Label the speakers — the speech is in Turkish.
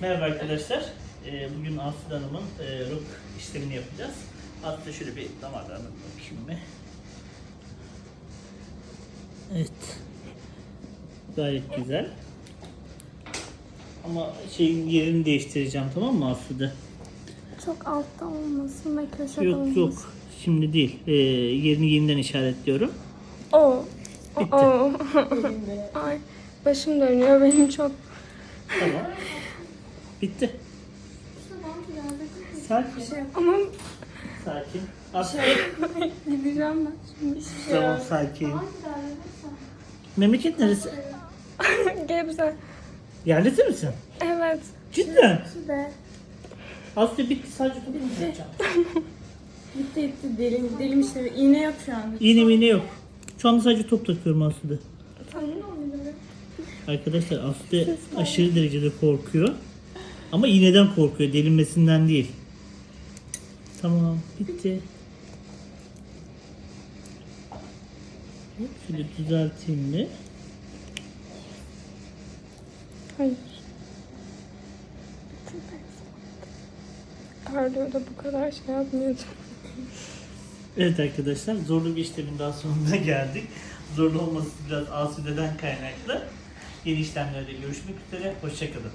Speaker 1: Merhaba arkadaşlar. Ee, bugün Aslı Hanım'ın e, rok işlemini yapacağız. Hatta şöyle bir damarlarına bakayım mı? Evet. Gayet güzel. Ama şeyin yerini değiştireceğim tamam mı Aslı'da?
Speaker 2: Çok altta olmasın ve köşede
Speaker 1: Yok
Speaker 2: olmasın.
Speaker 1: yok. Şimdi değil. Ee, yerini yeniden işaretliyorum.
Speaker 2: O.
Speaker 1: Bitti.
Speaker 2: Ay başım dönüyor benim çok.
Speaker 1: Tamam. Bitti. Sakin.
Speaker 2: Ama
Speaker 1: Sakin. Aslı.
Speaker 2: gideceğim ben şimdi.
Speaker 1: Tamam sakin. Memleket neresi?
Speaker 2: Gebze.
Speaker 1: Yerlisi misin?
Speaker 2: Evet.
Speaker 1: Cidden.
Speaker 2: De.
Speaker 1: Aslı bitti sadece topu mu yapacağım?
Speaker 3: Gitti gitti delim, delim işte iğne yok şu anda.
Speaker 1: İğne miğne yok. Şu anda sadece top takıyorum Aslı'da.
Speaker 2: Tamam.
Speaker 1: Arkadaşlar Aslı aşırı derecede korkuyor. Ama iğneden korkuyor, delinmesinden değil. Tamam, bitti. Hop, Şöyle düzelteyim mi?
Speaker 2: Hayır. Kardioda bu kadar şey yapmıyordum.
Speaker 1: Evet arkadaşlar, zorlu bir işlemin daha sonuna geldik. Zorlu olması biraz Asude'den kaynaklı. Yeni işlemlerde görüşmek üzere, hoşçakalın.